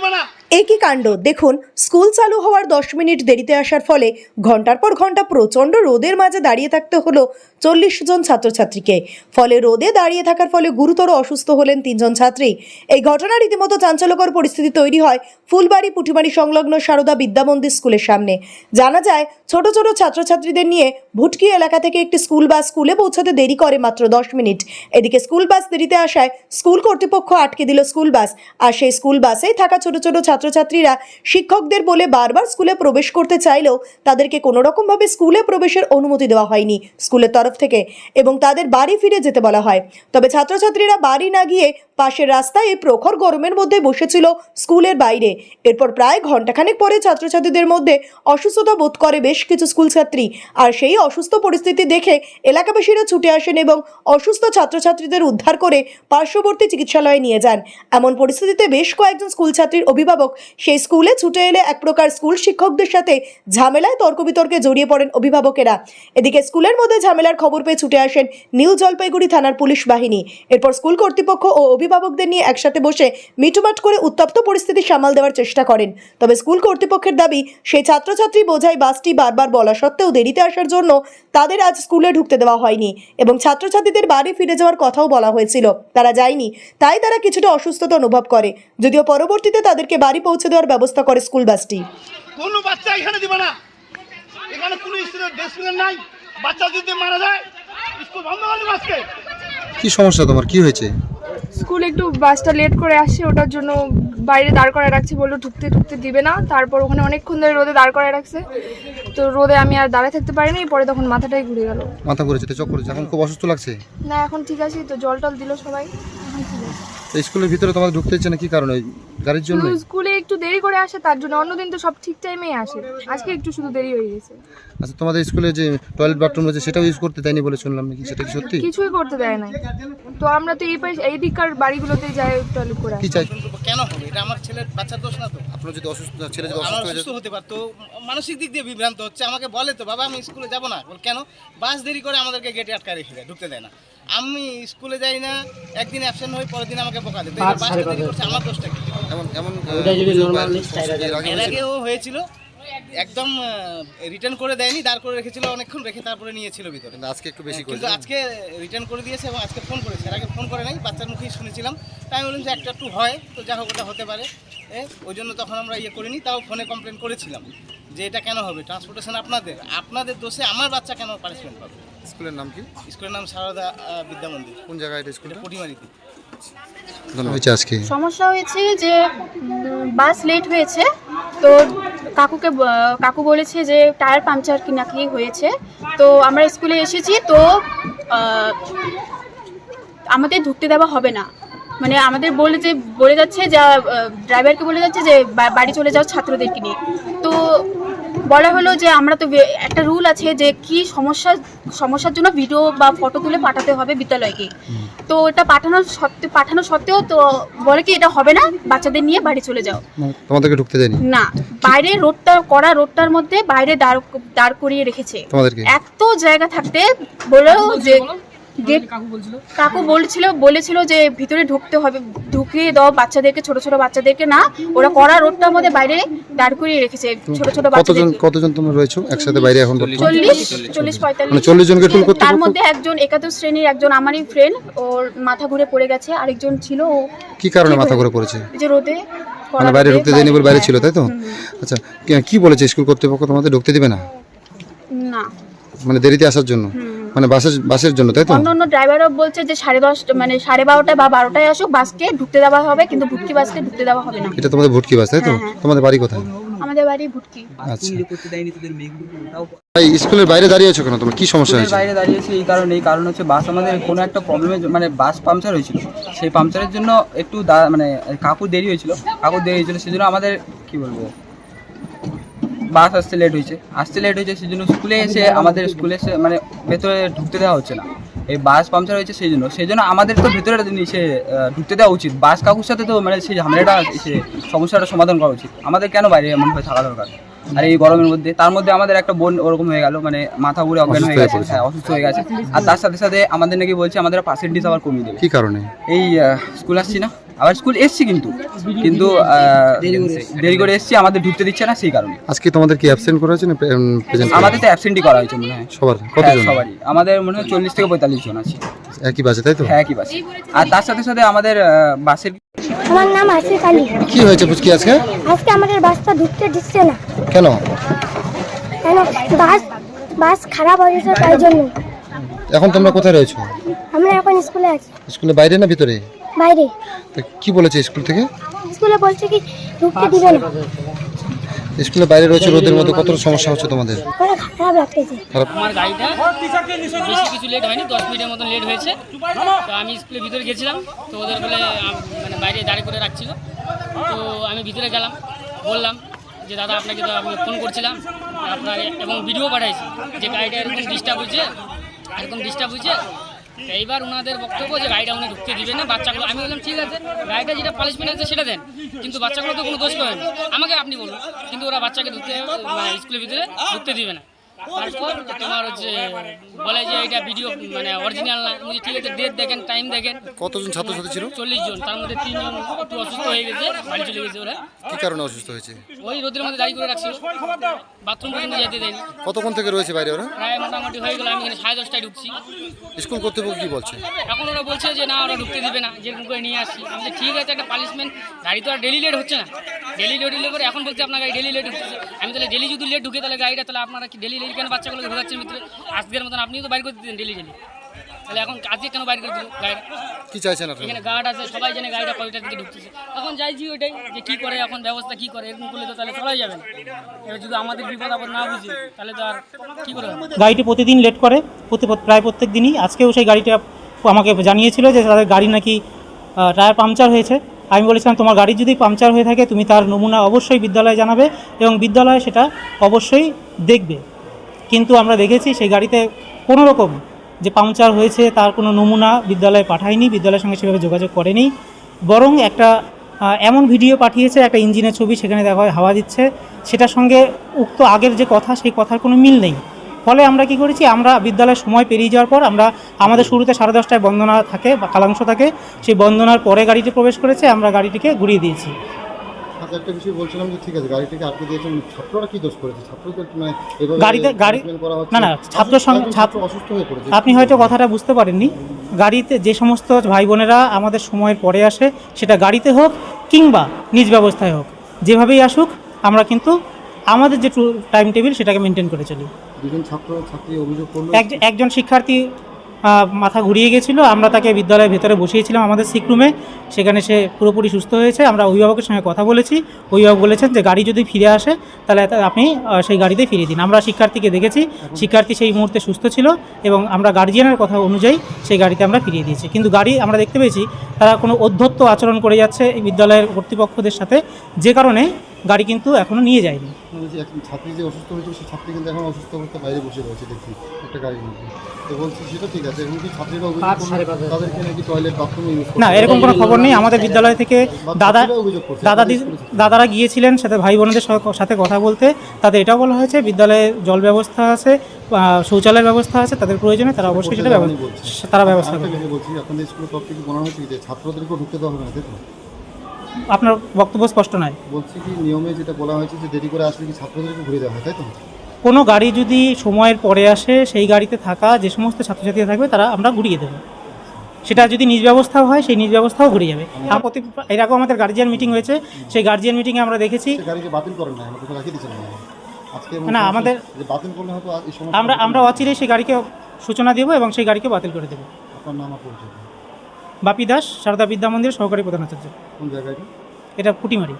দিবে না একই কাণ্ড। দেখুন, স্কুল চালু হওয়ার দশ মিনিট দেরিতে আসার ফলে ঘণ্টার পর ঘণ্টা প্রচণ্ড রোদের মাঝে দাঁড়িয়ে থাকতে হলো চল্লিশ জন ছাত্রছাত্রীকে। ফলে রোদে দাঁড়িয়ে থাকার ফলে গুরুতর অসুস্থ হলেন তিনজন ছাত্রী। এই ঘটনা রীতিমতো চাঞ্চল্যকর পরিস্থিতি তৈরি হয় ফুলবাড়ি পুঠিবাড়ি সংলগ্ন সারদা বিদ্যামন্দির স্কুলের সামনে। জানা যায়, ছোট ছোট ছাত্রছাত্রীদের নিয়ে ভুটকি এলাকা থেকে একটি স্কুল বাস স্কুলে পৌঁছাতে দেরি করে মাত্র দশ মিনিট। এদিকে স্কুল বাস দেরিতে আসায় স্কুল কর্তৃপক্ষ আটকে দিল স্কুল বাস। আর সেই স্কুল বাসেই থাকা ছোট ছোট ছাত্রছাত্রীরা শিক্ষকদের বলে বারবার স্কুলে প্রবেশ করতে চাইলেও তাদেরকে কোনো রকমভাবে স্কুলে প্রবেশের অনুমতি দেওয়া হয়নি স্কুলের তরফ থেকে এবং তাদের বাড়ি ফিরে যেতে বলা হয়। তবে ছাত্রছাত্রীরা বাড়ি না গিয়ে পাশের রাস্তায় প্রখর গরমের মধ্যে বসেছিল স্কুলের বাইরে। এরপর প্রায় ঘন্টাখানেক পরে ছাত্রছাত্রীদের মধ্যে অসুস্থতা বোধ করে বেশ কিছু স্কুল ছাত্রী। আর সেই অসুস্থ পরিস্থিতি দেখে এলাকাবাসীরা ছুটে আসেন এবং অসুস্থ ছাত্রছাত্রীদের উদ্ধার করে পার্শ্ববর্তী চিকিৎসালয়ে নিয়ে যান। এমন পরিস্থিতিতে বেশ কয়েকজন স্কুল ছাত্রীর অভিভাবক সেই স্কুলে ছুটে এলে এক প্রকার স্কুল শিক্ষকদের সাথে ঝামেলায় তর্ক বিতর্কে জড়িয়ে পড়েন অভিভাবকেরা। এদিকে স্কুলের মধ্যে ঝামেলার খবর পেয়ে ছুটে আসেন নিউ জলপাইগুড়ি থানার পুলিশ বাহিনী। এরপর স্কুল কর্তৃপক্ষ ও অভিভাবকদের নিয়ে একসাথে বসে মিটুমাট করে উত্তপ্ত পরিস্থিতি সামাল দেওয়ার চেষ্টা করেন। তবে স্কুল কর্তৃপক্ষের দাবি, সেই ছাত্রছাত্রী বোঝাই বাসটি বারবার বলা সত্ত্বেও দেরিতে আসার জন্য তাদের আজ স্কুলে ঢুকতে দেওয়া হয়নি এবং ছাত্রছাত্রীদের বাড়ি ফিরে যাওয়ার কথাও বলা হয়েছিল। তারা যায়নি, তাই তারা কিছুটা অসুস্থতা অনুভব করে। যদিও পরবর্তীতে তাদেরকে বাড়ি পৌঁছে দেওয়ার ব্যবস্থা করে স্কুল বাসটি। কোনো বাচ্চা এখানে দিবে না। এখানে কোনো স্কুলের ডেস্টবিন নাই। বাচ্চা যদি মারা যায় স্কুল বন্ধ করে দেবে আজকে। কি সমস্যা তোমার? কি হয়েছে? স্কুল একটু বাসটা লেট করে আসছে ওটার জন্য বাইরে দাঁড় করায় রাখছে বলল ঢুকতে ঢুকতে দিবে না। তারপর ওখানে অনেকক্ষণ ধরে রোদে দাঁড় করায় রাখছে। তো রোদে আমি আর দাঁড়ায় থাকতে পারিনি পরে তখন মাথাটাই ঘুরে গেল। মাথা ঘুরেছে তো চোখ করেছে এখন খুব অসুস্থ লাগছে? না এখন ঠিক আছে তো জল টল দিল সবাই। এখন ঠিক আছে তো স্কুলের ভিতরে তোমাদের ঢুকতে হচ্ছে না কি কারণে? ওই গাড়ির জন্য স্কুলে একটু দেরি করে আসে তার জন্য অন্যদিন তো সব ঠিক টাইমেই আসে। আজকে একটু শুধু দেরি হয়ে গেছে। আচ্ছা তোমাদের স্কুলে যে টয়লেট বাথরুম রয়েছে সেটাও ইউজ করতে দেয়নি বলে শুনলাম নাকি? সেটা কি সত্যি? কিছুই করতে দেয় না তো আমরা তো এই পাশে এই দিককার বাড়িগুলোতে যাই টয়লেট করে কি চাই? কেন হবে? এটা আমার ছেলের বাচ্চার দোষ না তো? আপনার যদি অসুস্থ ছেলে যদি আমার অসুস্থ হয়ে অসুস্থ যায় হতে পারতো। মানসিক দিক দিয়ে বিভ্রান্ত হচ্ছে। আমাকে বলে তো বাবা আমি স্কুলে যাব না। বল কেন? বাস দেরি করে আমাদেরকে গেটে আটকা রেখে দেয় ঢুকতে দেয় না। আমি স্কুলে যাই না একদিন অ্যাবসেন্ট হই পরের দিন আমাকে বকা দেয়। আমার দোষটা কি এমন এমন এর আগেও হয়েছিল। একদম রিটার্ন করে দেয়নি দাঁড় করে রেখেছিল অনেকক্ষণ রেখে তারপরে নিয়েছিল ভিতরে। কিন্তু আজকে একটু বেশি কিন্তু করেছে আজকে রিটার্ন করে দিয়েছে এবং আজকে ফোন করেছে। এর আগে ফোন করে নাই বাচ্চার মুখেই শুনেছিলাম। তাই আমি বললাম যে একটা একটু হয় তো যা হোক ওটা হতে পারে। এ, ওই জন্য তখন আমরা ইয়ে করিনি তাও ফোনে কমপ্লেন করেছিলাম যে এটা কেন হবে ট্রান্সপোর্টেশন আপনাদের। আপনাদের দোষে আমার বাচ্চা কেন পানিশমেন্ট পাবে? স্কুলের নাম কি? স্কুলের নাম সারদা আহ, বিদ্যা মন্দির। কোন জায়গায় এটা স্কুলটা? পটিমারিতে। হয়েছে আজকে সমস্যা হয়েছে যে বাস লেট হয়েছে। তো কাকুকে কাকু বলেছে যে টায়ার পাংচার কি না কি হয়েছে। তো আমরা স্কুলে এসেছি তো আমাদের ঢুকতে দেওয়া হবে না। মানে আমাদের বলে যে বলে যাচ্ছে যা ড্রাইভারকে বলে যাচ্ছে যে বাড়ি চলে যাও ছাত্রদেরকে নিয়ে। তো বলা হলো যে আমরা তো একটা রুল আছে যে কি সমস্যা সমস্যার জন্য ভিডিও বা ফটো তুলে পাঠাতে হবে বিদ্যালয়কে। তো এটা পাঠানোর সত্ত্বে পাঠানো সত্ত্বেও তো বলে কি এটা হবে না? বাচ্চাদের নিয়ে বাড়ি চলে যাও। তোমাদেরকে ঢুকতে দেয়নি? না বাইরে রোডটা করা রোডটার মধ্যে বাইরে দাঁড় দাঁড় করিয়ে রেখেছে। তোমাদেরকে? এত জায়গা থাকতে বলল যে কাকু বলছিল? বলেছিল যে ভিতরে ঢুকতে হবে ঢুকিয়ে দাও বাচ্চাদেরকে ছোট ছোট বাচ্চাদেরকে। না ওরা করা রোডটার মধ্যে বাইরে দাঁড় করিয়ে রেখেছে ছোট ছোট কতজন কতজন তোমরা রয়েছো একসাথে বাইরে এখন? চল্লিশ চল্লিশ মানে পঁয়তাল্লিশ। চল্লিশ জনকে টুল করতে তার মধ্যে একজন একাদশ শ্রেণির একজন আমারই ফ্রেন্ড ওর মাথা ঘুরে পড়ে গেছে আরেকজন ছিল ও কি কারণে মাথা ঘুরে পড়েছে? যে রোদে মানে বাইরে ঢুকতে দেয়নি বলে বাইরে ছিল তাই তো। আচ্ছা কি- কি বলেছে স্কুল কর্তৃপক্ষ? তোমাদের ঢুকতে দিবে না? না। মানে দেরিতে আসার জন্য? মানে বাসের বাসের জন্য তাই তো? অন্য অন্য ড্রাইভারও বলছে যে সাড়ে দশটা মানে সাড়ে বারোটা বা বারোটায় আসুক বাসকে ঢুকতে দেওয়া হবে কিন্তু ভুটকি বাসকে ঢুকতে দেওয়া হবে না। এটা তোমাদের ভুটকি বাস তাই তো? হ্যাঁ, হ্যাঁ। তোমাদের বাড়ি কোথায়? আমাদের বাড়ি ভুটকি। আচ্ছা। ভাই স্কুলের বাইরে দাঁড়িয়ে আছো কেন? তোমার কি সমস্যা হয়েছে? বাইরে দাঁড়িয়েছি এই কারণে এই কারণ হচ্ছে বাস আমাদের কোনো একটা প্রবলেমের মানে বাস পাংচার হয়েছিল। সেই পাংচারের জন্য একটু দা- মানে কাকুর দেরি হয়েছিল। কাকুর দেরি হয়েছিল সেজন্য আমাদের কি বলব? বাস আসতে লেট হয়েছে। আসতে লেট হয়েছে সেজন্য স্কুলে এসে আমাদের স্কুলে এসে মানে ভেতরে ঢুকতে দেওয়া হচ্ছে না। এই বাস পাংচার হয়েছে সেই জন্য সেই জন্য আমাদের তো ভেতরে সে ঢুকতে দেওয়া উচিত। বাস কাকুর সাথে তো মানে সেই ঝামেলাটা সে সমস্যাটা সমাধান করা উচিত। আমাদের কেন বাইরে এমনভাবে থাকা দরকার? আর এই গরমের মধ্যে তার মধ্যে আমাদের একটা বোন ওরকম হয়ে গেল মানে মাথা ঘুরে অজ্ঞান হয়ে হয়ে গেছে হ্যাঁ অসুস্থ হয়ে গেছে। আর তার সাথে সাথে আমাদের নাকি বলছে আমাদের পার্সেন্টেজ আবার কমিয়ে দেবে। কি কারণে? এই স্কুল আসছি না। আবার স্কুল এসছি কিন্তু। কিন্তু দেরি করে এসছি আমাদের ঢুকতে দিচ্ছে না সেই কারণে। আজকে তোমাদের কি অ্যাবসেন্ট করা হয়েছে না প্রেজেন্ট আমাদের তো অ্যাবসেন্টই করা হয়েছে মনে হয়। সবার হ্যাঁ, কতজন? সবারই। আমাদের মনে হয় চল্লিশ থেকে পঁয়তাল্লিশ জন আছে। একই বাসে তাই তো? হ্যাঁ একই বাসে আর তার সাথে সাথে আমাদের বাসের আমার নাম আসিফ আলী। কি হয়েছে বুঝকি আজকে? আজকে আমাদের বাসটা ঢুকতে দিচ্ছে না। কেন? কেন? বাস বাস খারাপ হয়ে গেছে তাই জন্য। এখন তোমরা কোথায় রয়েছো? আমরা এখন স্কুলে আছি। স্কুলে বাইরে না ভিতরে? বাইরে। তো কি বলেছে স্কুল থেকে? স্কুলে বলছে কি ঢুকতে দিবে না। স্কুলে বাইরে রয়েছে রোদের মধ্যে কত সমস্যা হচ্ছে তোমাদের? খারাপ লাগতেছে খারাপ। আমার গাড়িটা বেশি কিছু লেট হয়নি দশ মিনিটের মতন লেট হয়েছে। তো আমি স্কুলের ভিতরে গেছিলাম তো ওদের বলে মানে বাইরে দাঁড়িয়ে করে রাখছিল। তো আমি ভিতরে গেলাম বললাম যে দাদা আপনাকে তো আমি ফোন করছিলাম আপনার এবং ভিডিও পাঠাইছি। যে গাড়িটা এরকম ডিস্টার্ব হয়েছে এরকম ডিস্টার্ব হয়েছে এইবার ওনাদের বক্তব্য যে গাড়িটা উনি ঢুকতে দিবেন না, বাচ্চাগুলো, আমি বললাম, ঠিক আছে, গাড়িটা যেটা পালিশমেন্ট আছে সেটা দেন। কিন্তু বাচ্চাগুলো তো কোনো দোষ করেন। আমাকে আপনি বলুন, কিন্তু ওরা বাচ্চাকে ঢুকতে মানে স্কুলের ভিতরে ঢুকতে দিবে না। তোমার হচ্ছে বলে যে এটা ভিডিও মানে অরিজিনাল না ঠিক আছে ডেট দেখেন টাইম দেখেন। কতজন ছাত্রছাত্রী ছিল? চল্লিশ জন তার মধ্যে তিনজন একটু অসুস্থ হয়ে গেছে বাড়ি চলে গেছে ওরা। কি কারণে অসুস্থ হয়েছে? ওই রোদের মধ্যে দাঁড়িয়ে করে রাখছিল। বাথরুম পর্যন্ত যেতে দেয়নি। কতক্ষণ থেকে রয়েছে বাইরে ওরা? প্রায় মোটামুটি হয়ে গেল আমি এখানে সাড়ে দশটায় ঢুকছি। স্কুল কর্তৃপক্ষ কি বলছে? এখন ওরা বলছে যে না ওরা ঢুকতে দিবে না যেরকম করে নিয়ে আসছি আমি ঠিক আছে একটা পানিশমেন্ট গাড়ি তো আর ডেলি লেট হচ্ছে না। ডেলি লেট হলে এখন বলছে আপনার গাড়ি ডেলি লেট হচ্ছে আমি তাহলে ডেলি যদি লেট ঢুকে তাহলে গাড়িটা তাহলে আপনারা কি ডেলি ডেলি কেন বাচ্চাগুলোকে ঢোকাচ্ছেন ভিতরে আজকের মতন আপনিও তো বাইর করে দিতেন ডেলি ডেলি তাহলে এখন আজকে কেন বাইর করে দিল গাড়িটা? কি চাইছেন আপনারা এখানে গার্ড আছে সবাই জানে গাড়িটা কয়টার দিকে ঢুকতেছে। এখন চাইছি ওইটাই যে কী করে এখন ব্যবস্থা কী করে এরকম করলে তো তাহলে চলাই যাবে না। এবার যদি আমাদের বিপদ আপদ না বুঝি তাহলে তো আর কী করে গাড়িটি প্রতিদিন লেট করে প্রতি প্রায় প্রত্যেক দিনই। আজকেও সেই গাড়িটা আমাকে জানিয়েছিল যে তাদের গাড়ি নাকি টায়ার পাংচার হয়েছে। আমি বলেছিলাম তোমার গাড়ি যদি পাংচার হয়ে থাকে তুমি তার নমুনা অবশ্যই বিদ্যালয়ে জানাবে এবং বিদ্যালয়ে সেটা অবশ্যই দেখবে। কিন্তু আমরা দেখেছি সেই গাড়িতে কোনো রকম যে পাংচার হয়েছে তার কোনো নমুনা বিদ্যালয়ে পাঠায়নি, বিদ্যালয়ের সঙ্গে সেভাবে যোগাযোগ করেনি। বরং একটা এমন ভিডিও পাঠিয়েছে, একটা ইঞ্জিনের ছবি সেখানে দেখা হয়, হাওয়া দিচ্ছে। সেটার সঙ্গে উক্ত আগের যে কথা, সেই কথার কোনো মিল নেই। ফলে আমরা কি করেছি, আমরা বিদ্যালয়ের সময় পেরিয়ে যাওয়ার পর আমরা, আমাদের শুরুতে সাড়ে দশটায় বন্দনা থাকে বা কালাংশ থাকে, সেই বন্দনার পরে গাড়িটি প্রবেশ করেছে, আমরা গাড়িটিকে ঘুরিয়ে দিয়েছি। আচ্ছা একটা বিষয় বলছিলাম যে ঠিক আছে গাড়িটাকে আটকে দিয়েছেন। ছাত্ররা কি দোষ করেছে? ছাত্রদের মানে এভাবে গাড়িতে গাড়ি। না না ছাত্র ছাত্র অসুস্থ হয়ে পড়েছে। আপনি হয়তো কথাটা বুঝতে পারেননি। গাড়িতে যে সমস্ত ভাই বোনেরা আমাদের সময়ের পরে আসে সেটা গাড়িতে হোক কিংবা নিজ ব্যবস্থায় হোক যেভাবেই আসুক আমরা কিন্তু আমাদের যে টাইম টেবিল সেটাকে মেনটেন করে চলি। দুজন ছাত্র ছাত্রী অভিযোগ করল। একজন শিক্ষার্থী মাথা ঘুরিয়ে গেছিল। আমরা তাকে বিদ্যালয়ের ভেতরে বসিয়েছিলাম আমাদের সিক রুমে সেখানে সে পুরোপুরি সুস্থ হয়েছে। আমরা অভিভাবকের সঙ্গে কথা বলেছি। অভিভাবক বলেছেন যে, গাড়ি যদি ফিরে আসে, তাহলে আপনি সেই গাড়িতে ফিরিয়ে দিন। আমরা শিক্ষার্থীকে দেখেছি। শিক্ষার্থী সেই মুহূর্তে সুস্থ ছিল এবং আমরা গার্জিয়ানের কথা অনুযায়ী সেই গাড়িতে আমরা ফিরিয়ে দিয়েছি। কিন্তু গাড়ি, আমরা দেখতে পেয়েছি, তারা কোনো অধ্যত্ত আচরণ করে যাচ্ছে এই বিদ্যালয়ের কর্তৃপক্ষদের সাথে। যে কারণে গাড়ি কিন্তু এখনও নিয়ে যায়নি। ছাত্রী যে অসুস্থ হয়েছিল ছাত্রী কিন্তু এখন অসুস্থ অবস্থায় বাইরে বসে রয়েছে একটা গাড়ির না এরকম কোনো খবর নেই। আমাদের বিদ্যালয় থেকে দাদা দাদা দাদারা গিয়েছিলেন সাথে ভাই বোনদের সাথে কথা বলতে। তাদের এটাও বলা হয়েছে বিদ্যালয়ে জল ব্যবস্থা আছে শৌচালয়ের ব্যবস্থা আছে তাদের প্রয়োজনে তারা অবশ্যই সেটা ব্যবস্থা তারা ব্যবস্থা করবে আপনার বক্তব্য স্পষ্ট নয়। বলছি কি নিয়মে যেটা বলা হয়েছে যে দেরি করে আসলে কি ছাত্রদেরকে ঘুরে দেওয়া হয় তাই তো? কোনো গাড়ি যদি সময়ের পরে আসে সেই গাড়িতে থাকা যে সমস্ত ছাত্রছাত্রীরা থাকবে তারা আমরা ঘুরিয়ে দেবো। সেটা যদি নিজ ব্যবস্থাও হয় সেই নিজ ব্যবস্থাও ঘুরিয়ে যাবে আর প্রতি এর আগেও আমাদের গার্জিয়ান মিটিং হয়েছে। সেই গার্জিয়ান মিটিংয়ে আমরা দেখেছি না আমাদের আমরা আমরা অচিরেই সেই গাড়িকে সূচনা দেবো এবং সেই গাড়িকে বাতিল করে দেবো। বাপি দাস সারদা বিদ্যা মন্দির সহকারী প্রধানাচার্য কোন জায়গায় এটা পুটিমারি।